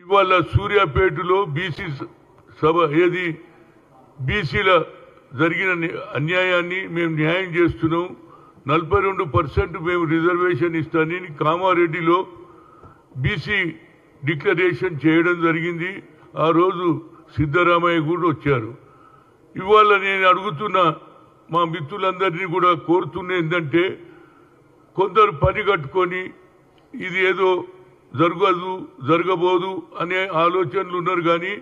ఇవాళ సూర్యాపేటలో బీసీ సభ ఏది? బీసీల జరిగిన అన్యాయాన్ని మేము న్యాయం చేస్తున్నాం. నలభై రెండు పర్సెంట్ మేము రిజర్వేషన్ ఇస్తానని కామారెడ్డిలో బీసీ డిక్లరేషన్ చేయడం జరిగింది. ఆ రోజు సిద్ధరామయ్య కూడా వచ్చారు. ఇవాళ నేను అడుగుతున్న మా మిత్రులందరినీ కూడా కోరుతున్న ఏంటంటే కొందరు పని కట్టుకొని ఇది ఏదో జరగదు జరగబోదు అనే ఆలోచనలు ఉన్నారు కానీ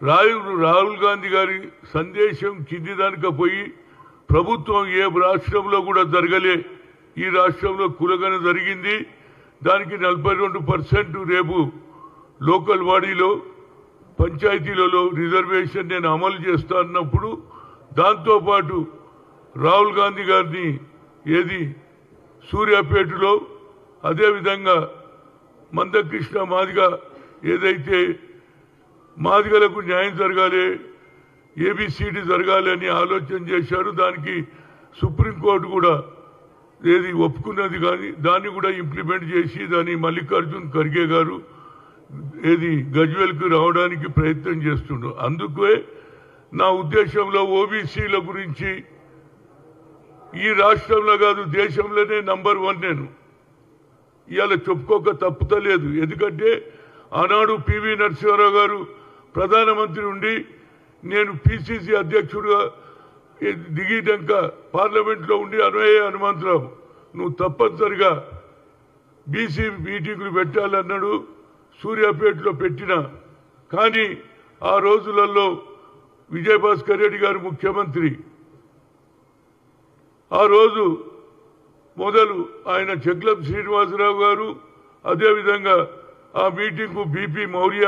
రాహుల్ రాహుల్ గాంధీ గారి సందేశం కింది దానిక పోయి ప్రభుత్వం ఏ రాష్ట్రంలో కూడా జరగలే. ఈ రాష్ట్రంలో కులగన జరిగింది. దానికి నలభై రెండు పర్సెంట్ రేపు లోకల్ బాడీలో పంచాయతీలలో రిజర్వేషన్ నేను అమలు చేస్తా అన్నప్పుడు దాంతోపాటు రాహుల్ గాంధీ గారిని ఏది సూర్యాపేటలో అదేవిధంగా మందకృష్ణ మాదిగ ఏదైతే మాదిగలకు న్యాయం జరగాలి ఏబిసిడి జరగాలి అని ఆలోచన చేశారు దానికి సుప్రీంకోర్టు కూడా ఏది ఒప్పుకున్నది కానీ దాన్ని కూడా ఇంప్లిమెంట్ చేసి దాన్ని మల్లికార్జున్ ఖర్గే గారు ఏది గజ్వెల్కి రావడానికి ప్రయత్నం చేస్తుండ్రు. అందుకే నా ఉద్దేశంలో ఓబీసీల గురించి ఈ రాష్ట్రంలో కాదు దేశంలోనే నంబర్ వన్ నేను. ఇవాళ చెప్పుకోక తప్పుతలేదు ఎందుకంటే ఆనాడు పివి నరసింహారావు గారు ప్రధానమంత్రి ఉండి నేను పిసిసి అధ్యక్షుడుగా దిగినాక పార్లమెంట్లో ఉండి అనువయ్య హనుమంతరావు నువ్వు తప్పనిసరిగా బీసీ మీటింగులు పెట్టాలన్నాడు సూర్యాపేటలో పెట్టిన. కానీ ఆ రోజులలో విజయభాస్కర్ రెడ్డి గారు ముఖ్యమంత్రి. ఆ రోజు మొదలు ఆయన చెక్లం శ్రీనివాసరావు గారు అదేవిధంగా ఆ మీటింగ్కు BP Maurya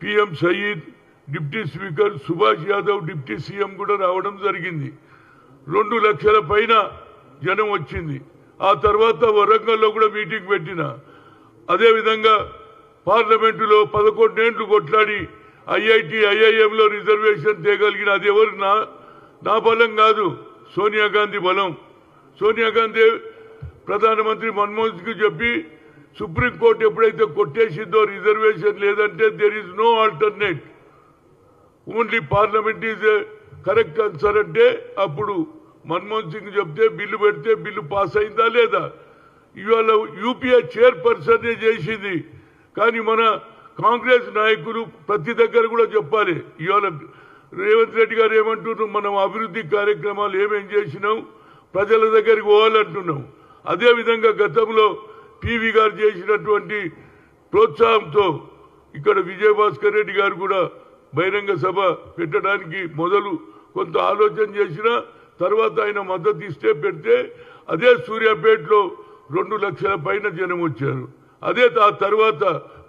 PM Sayeed deputy speaker Subhash Yadav deputy CM కూడా రావడం జరిగింది. రెండు లక్షల పైన జనం వచ్చింది. ఆ తర్వాత వరంగల్లో కూడా మీటింగ్ పెట్టిన. అదేవిధంగా పార్లమెంటులో పదకొండేండ్లు కొట్లాడి ఐఐటి ఐఐఎంలో రిజర్వేషన్ తేగలిగిన అది ఎవరు? నా నా బలం కాదు సోనియా గాంధీ బలం. సోనియా గాంధీ ప్రధానమంత్రి మన్మోహన్ సింగ్ చెప్పి సుప్రీంకోర్టు ఎప్పుడైతే కొట్టేసిందో రిజర్వేషన్ లేదంటే there is no alternate only parliament is correct answer అంటే అప్పుడు మన్మోహన్ సింగ్ చెప్తే బిల్లు పెడితే బిల్లు పాస్ అయిందా లేదా? ఇవాళ యూపీఏ చైర్పర్సన్ చేసింది. కానీ మన కాంగ్రెస్ నాయకులు ప్రతి దగ్గర కూడా చెప్పాలి. ఇవాళ రేవంత్ రెడ్డి గారు ఏమంటున్నారు? మనం అభివృద్ధి కార్యక్రమాలు ఏమేం చేసినాం? ప్రజల దగ్గరికి పోవాలంటున్నాం. అదేవిధంగా గతంలో పివి గారు చేసినటువంటి ప్రోత్సాహంతో ఇక్కడ విజయభాస్కర్ రెడ్డి గారు కూడా బహిరంగ సభ పెట్టడానికి మొదలు కొంత ఆలోచన చేసిన తర్వాత ఆయన మద్దతు ఇస్తే పెడితే అదే సూర్యాపేటలో రెండు లక్షల పైన జనం వచ్చారు. అదే ఆ తర్వాత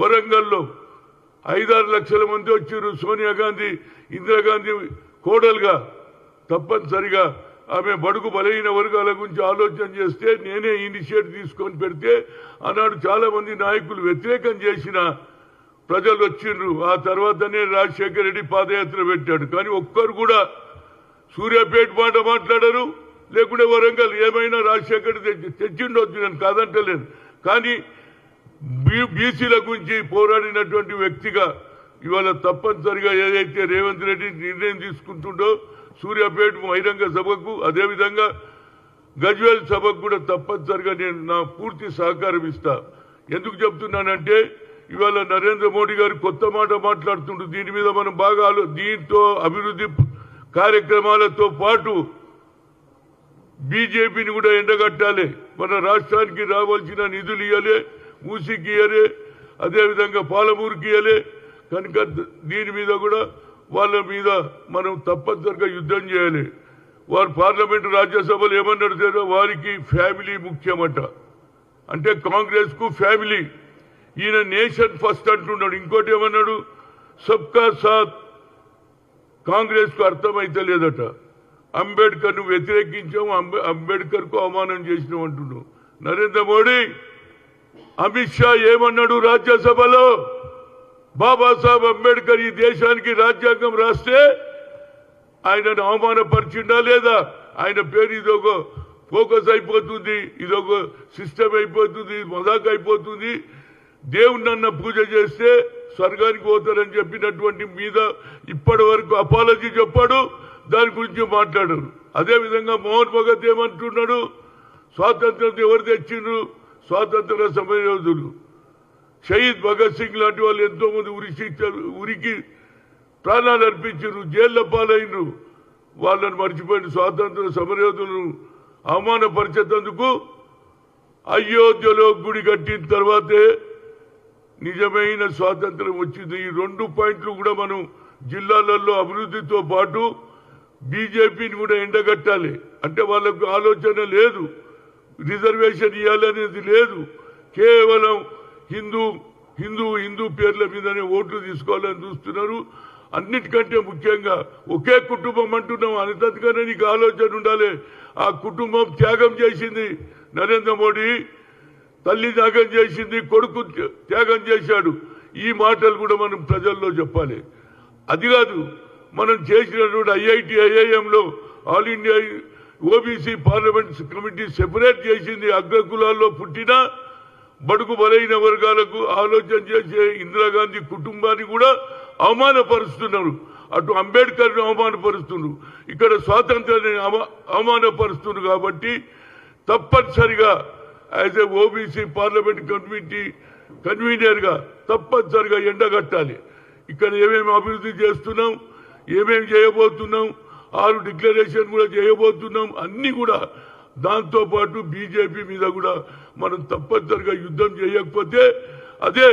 వరంగల్లో ఐదారు లక్షల మంది వచ్చారు. సోనియా గాంధీ ఇందిరాగాంధీ కోడలుగా తప్పనిసరిగా ఆమె బడుగు బలహీన వర్గాల గురించి ఆలోచన చేస్తే నేనే ఇనిషియేట్ తీసుకొని పెడితే ఆనాడు చాలా మంది నాయకులు వ్యతిరేకం చేసిన ప్రజలు వచ్చిండ్రు. ఆ తర్వాతనే రాజశేఖర రెడ్డి పాదయాత్ర పెట్టాడు. కానీ ఒక్కరు కూడా సూర్యాపేట మాట మాట్లాడరు. లేకుంటే వరంగల్ ఏమైనా రాజశేఖర్ తెచ్చిండొచ్చు నేను కాదంటలేను కానీ బీ- బీసీల గురించి పోరాడినటువంటి వ్యక్తిగా ఇవాళ తప్పనిసరిగా ఏదైతే రేవంత్ రెడ్డి నిర్ణయం తీసుకుంటుండో సూర్యాపేట బహిరంగ సభకు అదేవిధంగా గజ్వేల్ సభకు కూడా తప్పనిసరిగా నేను నా పూర్తి సహకారం ఇస్తా. ఎందుకు చెప్తున్నానంటే ఇవాళ నరేంద్ర మోడీ గారు కొత్త మాట మాట్లాడుతుండ్రు దీని మీద మనం బాగా దీంతో అభివృద్ధి కార్యక్రమాలతో పాటు బీజేపీని కూడా ఎండగట్టాలి. మన రాష్ట్రానికి రావాల్సిన నిధులు ఇవ్వలే మూసికి ఇయ్యాలి అదేవిధంగా పాలమూరుకి ఇయ్యాలి. కనుక ద- దీని మీద కూడా వాళ్ళ మీద మనం తప్పనిసరిగా యుద్ధం చేయాలి. వారు పార్లమెంటు రాజ్యసభలు ఏమన్నాడు తెలుసా? వారికి ఫ్యామిలీ ముఖ్యమట. అంటే కాంగ్రెస్కు ఫ్యామిలీ. ఈయన నేషన్ ఫస్ట్ అంటున్నాడు. ఇంకోటి ఏమన్నాడు? సబ్కా సాత్ కాంగ్రెస్కు అర్థమైతే లేదట. అంబేద్కర్ను వ్యతిరేకించాం అంబే- అంబేద్కర్కు అవమానం చేసినాం అంటున్నాం. నరేంద్ర మోడీ అమిత్ షా ఏమన్నాడు రాజ్యసభలో? బాబాసాహెబ్ అంబేద్కర్ ఈ దేశానికి రాజ్యాంగం రాస్తే ఆయనను అవమానపరిచిండా లేదా? ఆయన పేరు ఇదొక ఫోకస్ అయిపోతుంది ఇదొక సిస్టమ్ అయిపోతుంది మజాక్ అయిపోతుంది. దేవుణ్ణన్న పూజ చేస్తే స్వర్గానికి పోతారని చెప్పినటువంటి మీద ఇప్పటి వరకు అపాలజీ చెప్పాడు దాని గురించి మాట్లాడారు. అదేవిధంగా మోహన్ భగత్ ఏమంటున్నాడు? స్వాతంత్రం ఎవరు తెచ్చిండ్రు? స్వాతంత్ర సమయోధులు షహీద్ భగత్ సింగ్ లాంటి వాళ్ళు ఎంతో మంది ఉరికి ఉరికి ప్రాణాలు అర్పించారు జైళ్ళ పాలైనరు. వాళ్ళని మర్చిపోయిన స్వాతంత్ర సమరయోధులను అవమానపరిచేందుకు అయోధ్యలో గుడి కట్టిన తర్వాతే నిజమైన స్వాతంత్రం వచ్చింది. ఈ రెండు పాయింట్లు కూడా మనం జిల్లాలలో అభివృద్ధితో పాటు బీజేపీని కూడా ఎండగట్టాలి. అంటే వాళ్ళకు ఆలోచన లేదు రిజర్వేషన్ ఇవ్వాలనేది లేదు. కేవలం హిందూ హిందూ హిందూ పేర్ల మీదనే ఓట్లు తీసుకోవాలని చూస్తున్నారు. అన్నిటికంటే ముఖ్యంగా ఒకే కుటుంబం అంటున్నాం అనితత్గానే నీకు ఆలోచన ఉండాలి. ఆ కుటుంబం త్యాగం చేసింది నరేంద్ర మోడీ తల్లి త్యాగం చేసింది కొడుకు త్యాగం చేశాడు. ఈ మాటలు కూడా మనం ప్రజల్లో చెప్పాలి. అది కాదు మనం చేసినటువంటి IIT ఐఐఎంలో all India OBC parliament committee separate చేసింది. అగ్రకులాల్లో పుట్టిన బడుగు బలైన వర్గాలకు ఆలోచన చేసే ఇందిరాగాంధీ కుటుంబాన్ని కూడా అవమానపరుస్తున్నారు. అటు అంబేద్కర్ని అవమానపరుస్తున్నారు. ఇక్కడ స్వాతంత్రాన్ని అవమానపరుస్తున్నారు కాబట్టి తప్పనిసరిగా as a OBC parliament committee కన్వీనర్గా తప్పనిసరిగా ఎండగట్టాలి. ఇక్కడ ఏమేమి అభివృద్ధి చేస్తున్నాం ఏమేమి చేయబోతున్నాం ఆరు డిక్లరేషన్ కూడా చేయబోతున్నాం అన్ని కూడా దాంతో పాటు బీజేపీ మీద కూడా మనం తప్పనిసరిగా యుద్ధం చేయకపోతే అదే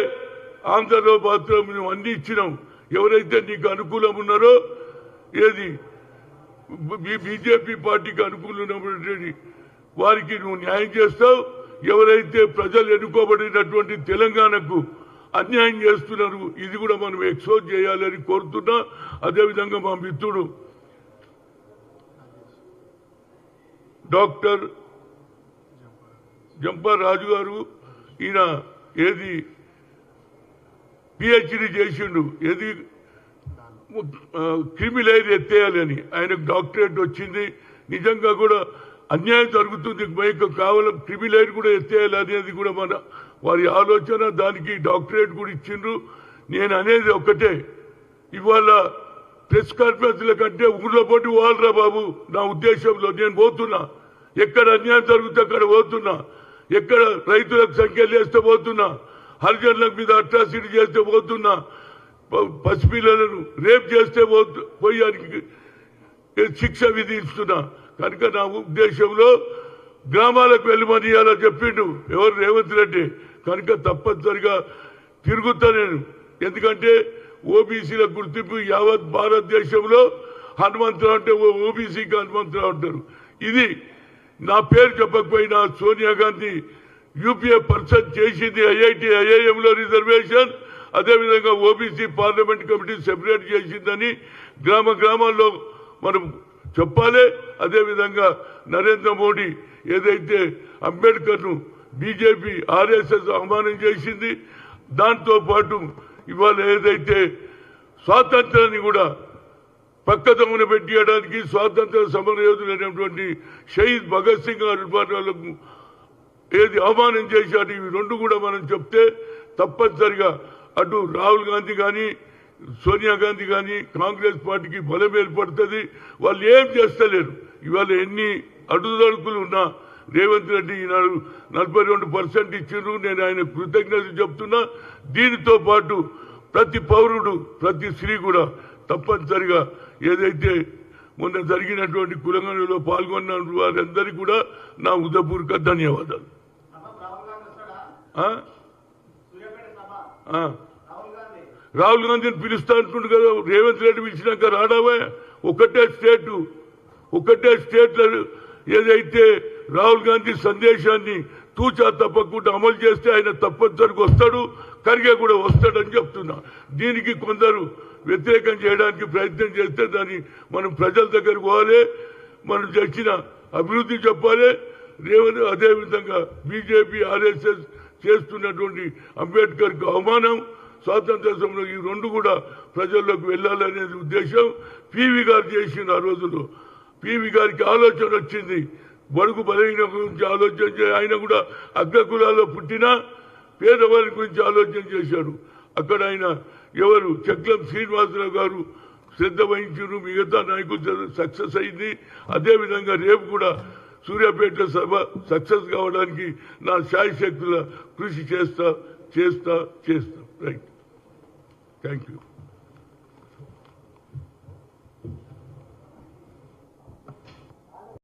ఆంధ్రలో మాత్రం మేము అన్ని ఇచ్చినాం. ఎవరైతే నీకు అనుకూలం ఉన్నారో ఏది? బీజేపీ పార్టీకి అనుకూలమైనటువంటి వారికి నువ్వు న్యాయం చేస్తావు. ఎవరైతే ప్రజలు ఎన్నుకోబడినటువంటి తెలంగాణకు అన్యాయం చేస్తున్నారు ఇది కూడా మనం ఎక్స్పోజ్ చేయాలని కోరుతున్నా. అదేవిధంగా మా మిత్రుడు డాక్టర్ జంపారాజు గారు ఈయన ఏది పిహెచ్డి చేసిండు ఏది క్రిమిలైర్ ఎత్తేయాలని ఆయనకు డాక్టరేట్ వచ్చింది. నిజంగా కూడా అన్యాయం జరుగుతుంది. మైక్ కావాలం క్రిమిలైర్ కూడా ఎత్తేయాలి అనేది కూడా మన వారి ఆలోచన. దానికి డాక్టరేట్ కూడా ఇచ్చిండ్రు. నేను అనేది ఒక్కటే ఇవాళ ప్రెస్ కాన్ఫరెన్స్ల కంటే ఊర్లో పోటీ వాళ్ళరా బాబు? నా ఉద్దేశంలో నేను పోతున్నా. ఎక్కడ అన్యాయం జరుగుతే అక్కడ పోతున్నా. ఎక్కడ రైతులకు సంఖ్యలు చేస్తే పోతున్నా. హరిజనుల మీద అట్రాసిటీ చేస్తే పోతున్నా. పసిపిల్లలను రేప్ చేస్తే పోతు- పోయానికి శిక్ష విధిస్తున్నా. కనుక నా ఉద్దేశంలో గ్రామాలకు వెళ్ళమని అలా చెప్పిండు ఎవరు రేవంత్ రెడ్డి. కనుక తప్పనిసరిగా తిరుగుతా నేను. ఎందుకంటే ఓబీసీల గుర్తింపు యావత్ భారతదేశంలో హనుమంతరావు అంటే ఓబీసీకి హనుమంతరావు అంటారు. ఇది నా పేరు చెప్పకపోయినా సోనియా గాంధీ యూపీఏ పర్సన్ చేసింది ఐఐటి ఐఐఎంలో రిజర్వేషన్. అదేవిధంగా ఓబీసీ పార్లమెంట్ కమిటీ సెపరేట్ చేసిందని గ్రామ గ్రామాల్లో మనం చెప్పాలి. అదేవిధంగా నరేంద్ర మోడీ ఏదైతే అంబేద్కర్ను బీజేపీ ఆర్ఎస్ఎస్ అవమానం చేసింది దాంతో పాటు ఇవాళ ఏదైతే స్వాతంత్రాన్ని కూడా పక్కదమ్మున పెట్టియడానికి స్వాతంత్ర సమరయోధులైనటువంటి షహీద్ భగత్ సింగ్ గారి వాళ్ళకు ఏది అవమానం చేశాడు ఇవి రెండు కూడా మనం చెప్తే తప్పనిసరిగా అటు రాహుల్ గాంధీ కానీ సోనియా గాంధీ కానీ కాంగ్రెస్ పార్టీకి బలం ఏర్పడుతుంది. వాళ్ళు ఏం చేస్తలేరు. ఇవాళ ఎన్ని అడుగుదడుకులు ఉన్నా రేవంత్ రెడ్డి ఈనాడు నలభై రెండు పర్సెంట్ ఇచ్చిండ్రు. నేను ఆయన కృతజ్ఞతలు చెప్తున్నా. దీనితో పాటు ప్రతి పౌరుడు ప్రతి స్త్రీ కూడా తప్పనిసరిగా ఏదైతే మొన్న జరిగినటువంటి కులంగంలో పాల్గొన్న వారందరికీ కూడా నా ఉదయపూర్వక ధన్యవాదాలు. రాహుల్ గాంధీని పిలుస్తా అంటుండు కదా రేవంత్ రెడ్డి పిలిచినాక రాడావే? ఒకటే స్టేట్ ఒకటే స్టేట్ ఏదైతే రాహుల్ గాంధీ సందేశాన్ని తూచా తప్పకుండా అమలు చేస్తే ఆయన తప్పనిసరిగా వస్తాడు. కరిగే కూడా వస్తాడని చెప్తున్నా. దీనికి కొందరు వ్యతిరేకం చేయడానికి ప్రయత్నం చేస్తే దాన్ని మనం ప్రజల దగ్గరకు పోవాలి మనం తెచ్చిన అభివృద్ధి చెప్పాలి. రేవంత్ అదేవిధంగా బీజేపీ ఆర్ఎస్ఎస్ చేస్తున్నటువంటి అంబేద్కర్ అవమానం స్వాతంత్ర సమయంలో ఈ రెండు కూడా ప్రజల్లోకి వెళ్ళాలనే ఉద్దేశం. పివి గారు చేసిన ఆ రోజుల్లో. పివి గారికి ఆలోచన వచ్చింది. బడుగు బలహీన గురించి ఆలోచన ఆయన కూడా అగ్రకులాల్లో పుట్టినా పేదవారి గురించి ఆలోచన చేశారు. అక్కడ ఆయన ఎవరు? చక్లం శ్రీనివాసరావు గారు శ్రద్ధ వహించారు మిగతా నాయకులు సక్సెస్ అయింది. అదేవిధంగా రేపు కూడా సూర్యాపేట సభ సక్సెస్ కావడానికి నా శాయశక్తుల కృషి చేస్తా చేస్తా చేస్తా. Right thank you